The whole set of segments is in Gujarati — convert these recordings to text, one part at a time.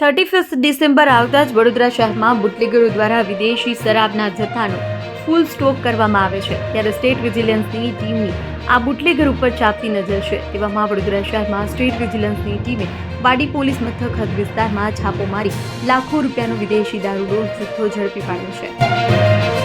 થર્ટી ફિફ્થ ડિસેમ્બર આવતા જ વડોદરા શહેરમાં બુટલેગરો દ્વારા વિદેશી શરાબના જથ્થાનો ફૂલ સ્ટોક કરવામાં આવે છે. ત્યારે સ્ટેટ વિજિલન્સની ટીમની આ બુટલેગર ઉપર ચાપતી નજર છે. તેવામાં વડોદરા શહેરમાં સ્ટેટ વિજિલન્સની ટીમે વાડી પોલીસ મથક હદ વિસ્તારમાં છાપો મારી લાખો રૂપિયાનો વિદેશી દારૂનો જથ્થો ઝડપી પાડ્યો છે.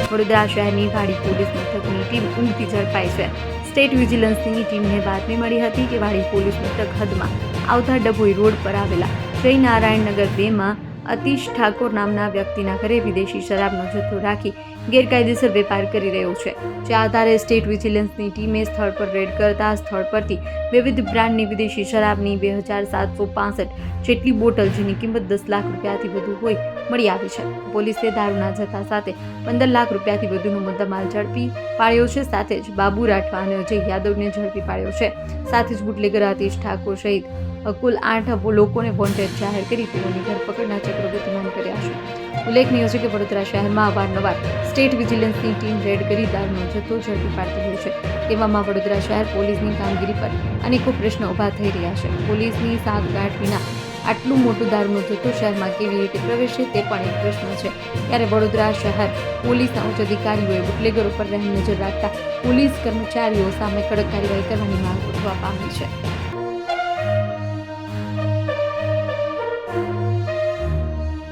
વડોદરા શહેરની વાડી પોલીસ મથકની ટીમ ઊંઘથી ઝડપાઈ છે. સ્ટેટ વિજિલન્સની ટીમને બાતમી મળી હતી કે વાડી પોલીસ મથક હદમાં આવતા ડભોઈ રોડ પર આવેલા જય નારાયણનગર બેમાં અતિશ ઠાકોર નામના વ્યક્તિના ઘરે વિદેશી શરાબનો જથ્થો રાખી ગેરકાયદેસર વેપાર કરી રહ્યો છે. જે આધારે સ્ટેટ વિજિલન્સની ટીમે સ્થળ પર રેડ કરતા સ્થળ પરથી વિવિધ બ્રાન્ડની વિદેશી શરાબની બે હજાર સાતસો પાસઠ જેટલી બોટલ જેની કિંમત દસ લાખ રૂપિયાથી વધુ હોય મળી આવી છે. પોલીસે દારૂના જથ્થા સાથે પંદર લાખ રૂપિયાથી વધુનો મુદ્દામાલ ઝડપી પાડ્યો છે, સાથે જ બાબુ રાઠવા અને અજય યાદવને ઝડપી પાડ્યો છે. સાથે જ બુટલેગર અતીશ ઠાકોર સહિત કુલ આઠ લોકોને વોન્ટેડ જાહેર કરી તેઓની ધરપકડના ચક્રો ગતિમાન કર્યા છે. ઉલ્લેખનીય છે કે વડોદરા શહેરમાં અવારનવાર સ્ટેટ વિજિલન્સની ટીમ રેડ કરી દારૂનો જથ્થો ઝડપી પાડતી હોય છે. તેવામાં વડોદરા શહેર પોલીસની કામગીરી પર અનેકો પ્રશ્નો ઊભા થઈ રહ્યા છે. પોલીસની સાગગાંઠ વિના આટલું મોટું દારૂનો જથ્થો શહેરમાં કેવી રીતે પ્રવેશે તે પણ એક પ્રશ્ન છે. ત્યારે વડોદરા શહેર પોલીસના ઉચ્ચ અધિકારીઓએ બુટલેગર ઉપર રહી નજર રાખતા પોલીસ કર્મચારીઓ સામે કડક કાર્યવાહી કરવાની માંગ ઉઠવા પામી છે.